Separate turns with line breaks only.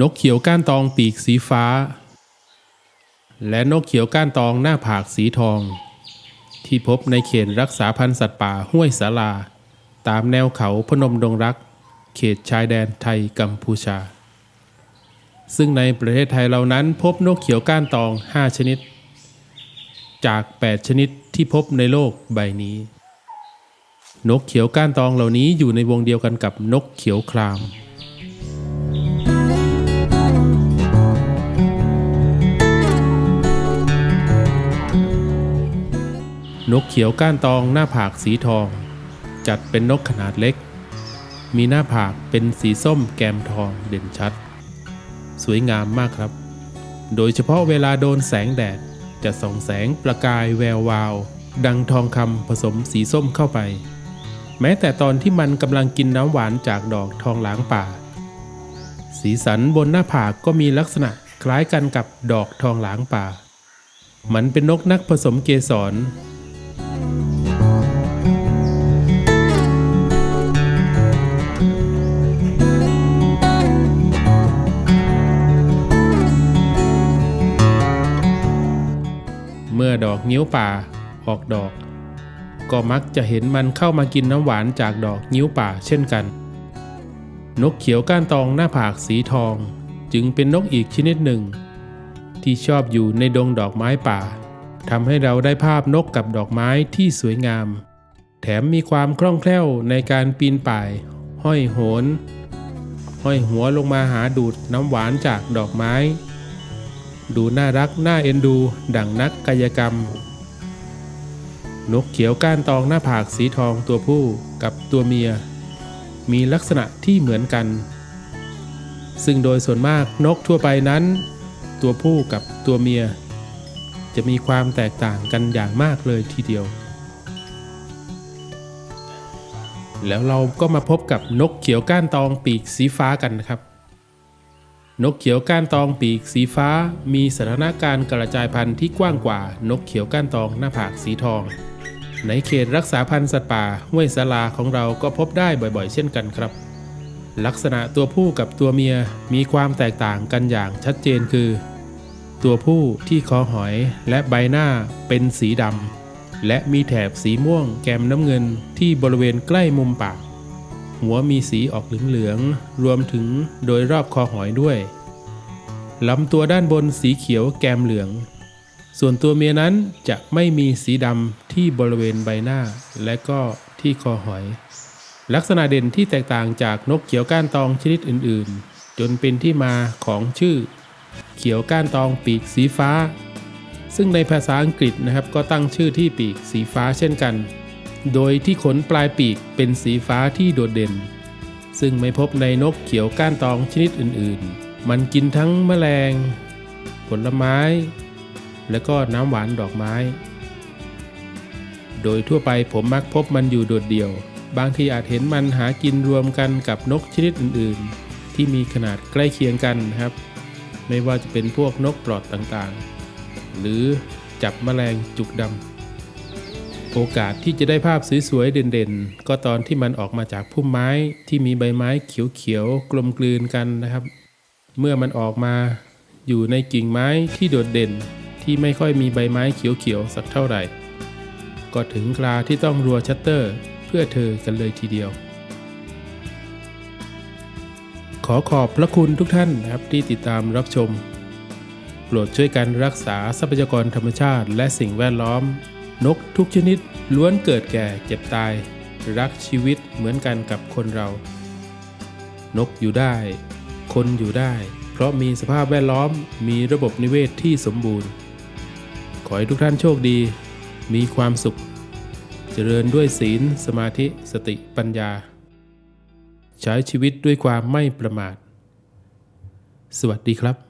นกเขียวก้านตองปีกสีฟ้า และนกเขียวก้านตองหน้าผากสีทอง ที่พบในเขตรักษาพันธุ์สัตว์ป่าห้วยสาลา ตามแนวเขาพนมดงรัก เขตชายแดนไทยกัมพูชา ซึ่งในประเทศไทยเรานั้นพบนกเขียวก้านตอง 5 ชนิด จาก 8 ชนิดที่พบในโลกใบนี้ นกเขียวก้านตองเหล่านี้อยู่ในวงเดียวกันกับนกเขียวคราม นกเขียวก้านตองหน้าผากสีทอง จัดเป็นนกขนาดเล็ก มีหน้าผากเป็นสีส้มแกมทองเด่นชัด สวยงามมากครับ โดยเฉพาะเวลาโดนแสงแดดจะส่องแสงประกายแวววาว ดังทองคำผสมสีส้มเข้าไป แม้แต่ตอนที่มันกำลังกินน้ำหวานจากดอกทองหลางป่า สีสันบนหน้าผากก็มีลักษณะคล้ายกันกับดอกทองหลางป่า มันเป็นนกนักผสมเกสร งิ้วป่าออกดอก ก็มักจะเห็นมันเข้ามากินน้ำหวานจากดอกงิ้วป่าเช่นกัน นกเขียวก้านตองหน้าผากสีทอง จึงเป็นนกอีกชนิดหนึ่ง ที่ชอบอยู่ในดงดอกไม้ป่าทำให้เราได้ภาพนกกับดอกไม้ที่สวยงาม แถมมีความคล่องแคล่วในการปีนป่าย ห้อยโหน ห้อยหัวลงมาหาดูดน้ำหวานจากดอกไม้ ดูน่ารักน่าเอ็นดู ดั่งนักกายกรรม นกเขียวก้านตองหน้าผากสีทองตัวผู้กับตัวเมีย มีลักษณะที่เหมือนกัน ซึ่งโดยส่วนมากนกทั่วไปนั้น ตัวผู้กับตัวเมีย จะมีความแตกต่างกันอย่างมากเลยทีเดียว แล้วเราก็มาพบกับนกเขียวก้านตองปีกสีฟ้ากันนะครับ นกเขียวก้านตองปีกสีฟ้า มีสถานการณ์กระจายพันธุ์ที่กว้างกว่า นกเขียวก้านตองหน้าผากสีทอง ในเขตรักษาพันธุ์สัตว์ป่าห้วยสลาของเราก็พบได้บ่อยๆ เช่นกันครับ ลักษณะตัวผู้กับตัวเมียมีความแตกต่างกันอย่างชัดเจนคือ ตัวผู้ที่คอหอยและใบหน้าเป็นสีดำและมีแถบสีม่วงแกมน้ำเงินที่บริเวณใกล้มุมปาก หัวมีสีออกเหลืองๆรวมถึงโดยรอบคอหอยด้วยลำตัวด้านบนสีเขียวแกมเหลือง ส่วนตัวเมียนั้นจะไม่มีสีดำที่บริเวณใบหน้า และก็ที่คอหอย ลักษณะเด่นที่แตกต่างจากนกเขียวก้านตองชนิดอื่นๆ จนเป็นที่มาของชื่อ เขียวก้านตองปีกสีฟ้า ซึ่งในภาษาอังกฤษนะครับก็ตั้งชื่อที่ปีกสีฟ้าเช่นกัน โดยที่ขนปลายปีกเป็นสีฟ้าที่โดดเด่น ซึ่งไม่พบในนกเขียวก้านตองชนิดอื่นๆ มันกินทั้งแมลง ผลไม้ และก็น้ำหวานดอกไม้ โดยทั่วไปผมมักพบมันอยู่โดดเดี่ยว บางทีอาจเห็นมันหากินรวมกันกับนกชนิดอื่นๆ ที่มีขนาดใกล้เคียงกันนะครับ ไม่ว่าจะเป็นพวกนกปลอดต่างๆ หรือจับแมลงจุกดำ โอกาสที่จะได้ภาพสวยๆเด่นๆ ก็ตอนที่มันออกมาจากพุ่มไม้ที่มีใบไม้เขียวๆกลมกลืนกันนะครับ เมื่อมันออกมาอยู่ในกิ่งไม้ที่โดดเด่นที่ไม่ค่อยมีใบไม้เขียวๆสักเท่าไหร่ ก็ถึงคราที่ต้องรัวชัตเตอร์เพื่อเธอกันเลยทีเดียว ขอขอบพระคุณทุกท่านนะครับที่ติดตามรับชม โปรดช่วยกันรักษาทรัพยากรธรรมชาติและสิ่งแวดล้อม นกทุกชนิดล้วนเกิดแก่เจ็บตาย รักชีวิตเหมือนกันกับคนเรา นกอยู่ได้ คนอยู่ได้ เพราะมีสภาพแวดล้อมมีระบบนิเวศที่สมบูรณ์ ขอให้ทุกท่านโชคดี มีความสุข เจริญด้วยศีล สมาธิสติปัญญา ใช้ชีวิตด้วยความไม่ประมาท สวัสดีครับ